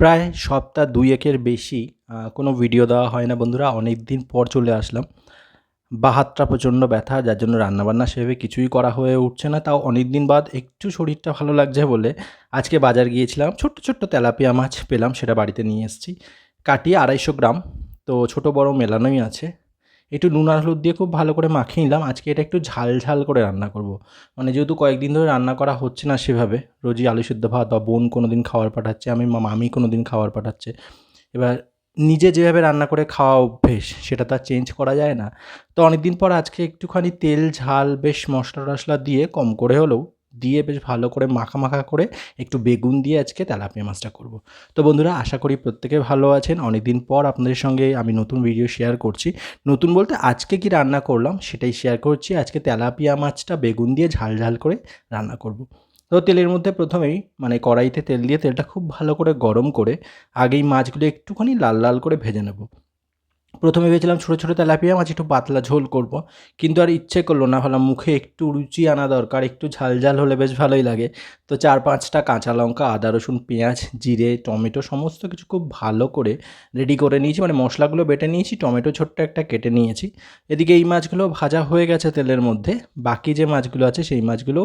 প্রায় সপ্তাহ দুই একের বেশি কোনো ভিডিও দেওয়া হয় না বন্ধুরা। অনেক দিন পর চলে আসলাম। বা হাতটা প্রচণ্ড ব্যথা, যার জন্য রান্নাবান্না সেভাবে কিছুই করা হয়ে উঠছে না। তাও অনেক দিন বাদ একটু শরীরটা ভালো লাগছে বলে আজকে বাজার গিয়েছিলাম। ছোট্ট ছোট্ট তেলাপিয়া মাছ পেলাম, সেটা বাড়িতে নিয়ে এসেছি। কাটিয়ে আড়াইশো গ্রাম, তো ছোট বড় মেলানোই আছে। একটু নুন আর হলুদ দিয়ে খুব ভালো করে মাখিয়ে নিলাম। আজকে এটা একটু ঝাল ঝাল করে রান্না করব। মানে যেহেতু কয়েকদিন ধরে রান্না করা হচ্ছে না সেভাবে, রোজই আলু সিদ্ধ ভাত বা বোন কোনো দিন খাবার পাঠাচ্ছে, আমি মামি কোনো দিন খাবার পাঠাচ্ছে। এবার নিজে যেভাবে রান্না করে খাওয়া অভ্যেস, সেটা তো আর চেঞ্জ করা যায় না। তো অনেক দিন পর আজকে একটুখানি তেল, ঝাল, বেশ মশলা টশলা দিয়ে কম করে হলেও দিয়ে বেশ ভালো করে মাখা মাখা করে একটু বেগুন দিয়ে আজকে তেলাপিয়া মাছটা করব। তো বন্ধুরা, আশা করি প্রত্যেকে ভালো আছেন। অনেক দিন পর আপনাদের সঙ্গে আমি নতুন ভিডিও শেয়ার করছি। নতুন বলতে আজকে কি রান্না করলাম সেটাই শেয়ার করছি। আজকে তেলাপিয়া মাছটা বেগুন দিয়ে ঝাল ঝাল করে রান্না করব। তো তেলের মধ্যে প্রথমেই মানে কড়াইতে তেল দিয়ে তেলটা খুব ভালো করে গরম করে আগেই মাছগুলো একটুখানি লাল লাল করে ভেজে নেব। প্রথমে ভেবেছিলাম ছোটো ছোটো তেলাপিয়া মাছ, একটু পাতলা ঝোল করব। কিন্তু আর ইচ্ছে করল না, ভাবলাম মুখে একটু রুচি আনা দরকার, একটু ঝাল ঝাল হলে বেশ ভালোই লাগে। তো চার পাঁচটা কাঁচা লঙ্কা, আদা, রসুন, পেঁয়াজ, জিরে, টমেটো সমস্ত কিছু খুব ভালো করে রেডি করে নিয়েছি। মানে মশলাগুলো বেটে নিয়েছি, টমেটো ছোট্ট একটা কেটে নিয়েছি। এদিকে এই মাছগুলো ভাজা হয়ে গেছে তেলের মধ্যে, বাকি যে মাছগুলো আছে সেই মাছগুলো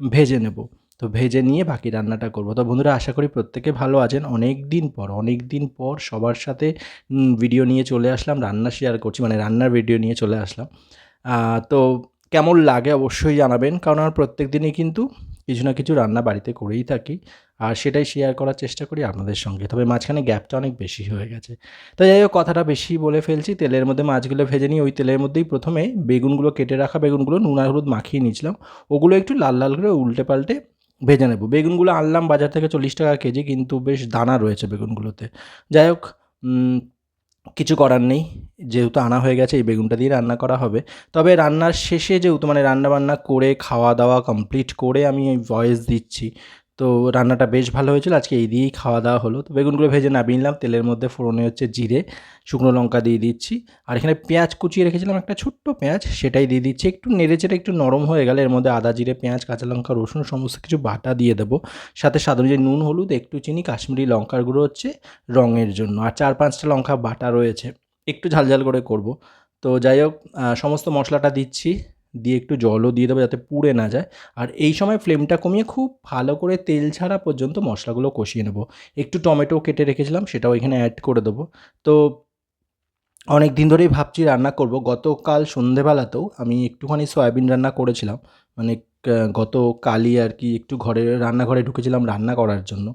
ভেজে নেব। তো ভেজে নিয়ে বাকি রান্নাটা করব। তো বন্ধুরা, আশা করি প্রত্যেকে ভালো আছেন। অনেক দিন পর, অনেক দিন পর সবার সাথে ভিডিও নিয়ে চলে আসলাম, রান্না শেয়ার করছি মানে রান্নার ভিডিও নিয়ে চলে আসলাম। তো কেমন লাগে অবশ্যই জানাবেন, কারণ আমার প্রত্যেক দিনই কিন্তু কিছু না কিছু রান্না বাড়িতে করেই থাকি, আর সেটাই শেয়ার করার চেষ্টা করি আপনাদের সঙ্গে। তবে মাঝখানে গ্যাপটা অনেক বেশি হয়ে গেছে। তো যাই হোক, কথাটা বেশি বলে ফেলছি। তেলের মধ্যে মাছগুলো ভেজে নিয়ে ওই তেলের মধ্যেই প্রথমে বেগুনগুলো কেটে রাখা বেগুনগুলো নুন হলুদ মাখিয়ে নিয়েছিলাম। ওগুলো একটু লাল লাল করে উল্টে পাল্টে ভেজে নেব। বেগুনগুলো আনলাম বাজার থেকে চল্লিশ টাকা কেজি, কিন্তু বেশ দানা রয়েছে বেগুনগুলোতে। যাই হোক কিছু করার নেই। যেহেতু আনা হয়ে গেছে, এই বেগুনটা দিয়ে রান্না করা হবে। তবে রান্নার শেষে যেহেতু মানে রান্না বান্না করে, খাওয়া দাওয়া কমপ্লিট করে আমি ভয়েস দিচ্ছি। তো রান্নাটা বেশ ভালো হয়েছিল। আজকে এই দিয়েই খাওয়া দাওয়া হলো। তো বেগুনগুলো ভেজে নামিয়ে নিলাম। তেলের মধ্যে ফোড়নে হচ্ছে জিরে, শুকনো লঙ্কা দিয়ে দিচ্ছি। আর এখানে পেঁয়াজ কুচিয়ে রেখেছিলাম একটা ছোট্ট পেঁয়াজ, সেটাই দিয়ে দিচ্ছি। একটু নেড়ে চেড়ে একটু নরম হয়ে গেলে এর মধ্যে আদা, জিরে, পেঁয়াজ, কাঁচা লঙ্কা, রসুন, সমস্ত কিছু বাটা দিয়ে দেবো। সাথে স্বাদ অনুযায়ী নুন, হলুদ, একটু চিনি, কাশ্মীরি লঙ্কার গুঁড়ো হচ্ছে রঙের জন্য। আর চার পাঁচটা লঙ্কা বাটা রয়েছে। একটু ঝাল ঝাল করে করব। তো যাই হোক সমস্ত মশলাটা দিচ্ছি। দিয়ে একটু জলও দিয়ে দেবো যাতে পুড়ে না যায়। আর এই সময় ফ্লেমটা কমিয়ে খুব ভালো করে তেল ছাড়া পর্যন্ত মশলাগুলো কষিয়ে নেব। একটু টমেটো কেটে রেখেছিলাম, সেটাও এখানে অ্যাড করে দেবো। তো অনেক দিন ধরেই ভাবছি রান্না করব। গতকাল সন্ধেবেলাতেও আমি একটুখানি সয়াবিন রান্না করেছিলাম। মানে গত কালই আর কি একটু ঘরে, রান্নাঘরে ঢুকেছিলাম রান্না করার জন্য।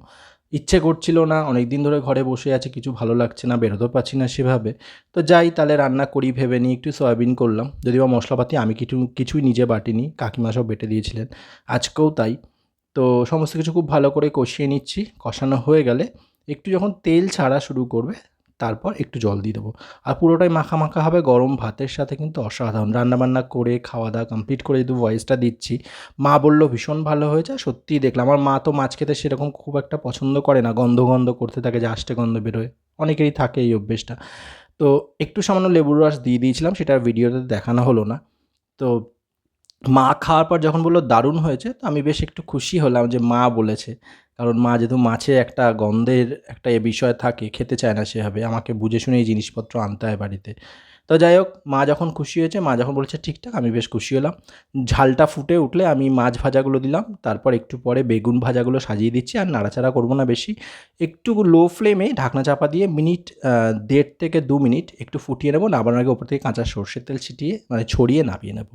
ইচ্ছে করছিল না অনেক দিন ধরে ঘরে বসে আছে, কিছু ভালো লাগছে না, বেরোতেও পারছি না সেভাবে। তো যাই, তাহলে রান্না করি, ভেবে নিই একটু সয়াবিন করলাম। যদিও বা মশলাপাতি আমি কিছু, কিছুই নিজে বাটিনি, কাকিমা সব বেটে দিয়েছিলেন। আজকেও তাই। তো সমস্ত কিছু খুব ভালো করে কষিয়ে নিচ্ছি, কষানো হয়ে গেলে একটু যখন তেল ছাড়া শুরু করবে তারপর একটু জল দিয়ে দেবো। আর পুরোটাই মাখা মাখা হবে, গরম ভাতের সাথে কিন্তু অসাধারণ। রান্নাবান্না করে খাওয়া দাওয়া কমপ্লিট করে যদি ভয়েসটা দিচ্ছি। মা বলল, ভীষণ ভালো হয়েছে সত্যিই দেখলাম। আমার মা তো মাছ খেতে সেরকম খুব একটা পছন্দ করে না, গন্ধ গন্ধ করতে থাকে, যে আষ্টে গন্ধ বেরোয়। অনেকেরই থাকে এই অভ্যেসটা। তো একটু সামান্য লেবুর রস দিয়ে দিয়েছিলাম, সেটা ভিডিওতে দেখানো হলো না। তো মা খাওয়ার পর যখন বলল, দারুণ হয়েছে, তো আমি বেশ একটু খুশি হলাম যে মা বলেছে। কারণ মা যেহেতু মাছে একটা গন্ধের একটা এ বিষয় থাকে, খেতে চায় না সেভাবে। আমাকে বুঝে শুনে এই জিনিসপত্র আনতে হয় বাড়িতে। তো যাই হোক, মা যখন খুশি হয়েছে, মা যখন বলেছে ঠিকঠাক আমি বেশ খুশি হলাম। ঝালটা ফুটে উঠলে আমি মাছ ভাজাগুলো দিলাম। তারপর একটু পরে বেগুন ভাজাগুলো সাজিয়ে দিচ্ছি। আর নাড়াচাড়া করব না বেশি। একটু লো ফ্লেমে ঢাকনা চাপা দিয়ে মিনিট দেড় থেকে দু মিনিট একটু ফুটিয়ে নেব। নামানোর আগে ওপর থেকে কাঁচা সর্ষের তেল ছিটিয়ে মানে ছড়িয়ে নামিয়ে নেব।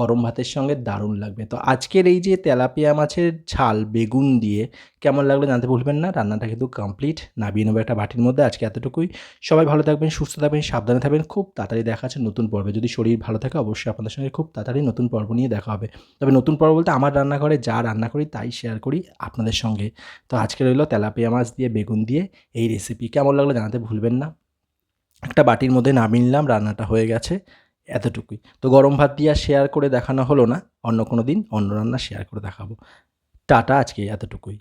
গরম ভাতের সঙ্গে দারুণ লাগবে। তো আজকের এই যে তেলাপিয়া মাছের ঝাল, বেগুন দিয়ে কেমন লাগল জানতে ভুলবেন না। রান্নাটা কিন্তু কমপ্লিট নামিয়ে নেব একটা বাটির মধ্যে। আজকে এতটুকুই। সবাই ভালো থাকবেন, সুস্থ থাকবেন, সাবধানে থাকবেন। খুব তাড়াতাড়ি দেখা আছে নতুন পর্বে। যদি শরীর ভালো থাকে, অবশ্যই আপনাদের সঙ্গে খুব তাড়াতাড়ি নতুন পর্ব নিয়ে দেখা হবে। তবে নতুন পর্ব বলতে আমার রান্নাঘরে যা রান্না করি, তাই শেয়ার করি আপনাদের সঙ্গে। তো আজকে রইল তেলাপিয়া মাছ দিয়ে, বেগুন দিয়ে। এই রেসিপি কেমন লাগল জানাতে ভুলবেন না। একটা বাটির মধ্যে নামিয়ে নিলাম, রান্নাটা হয়ে গেছে এতটুকুই। তো গরম ভাত দিয়ে আর শেয়ার করে দেখানো হলো না। অন্য কোনো দিন অন্য রান্না শেয়ার করে দেখাবো। টাটা আজকে এতটুকুই।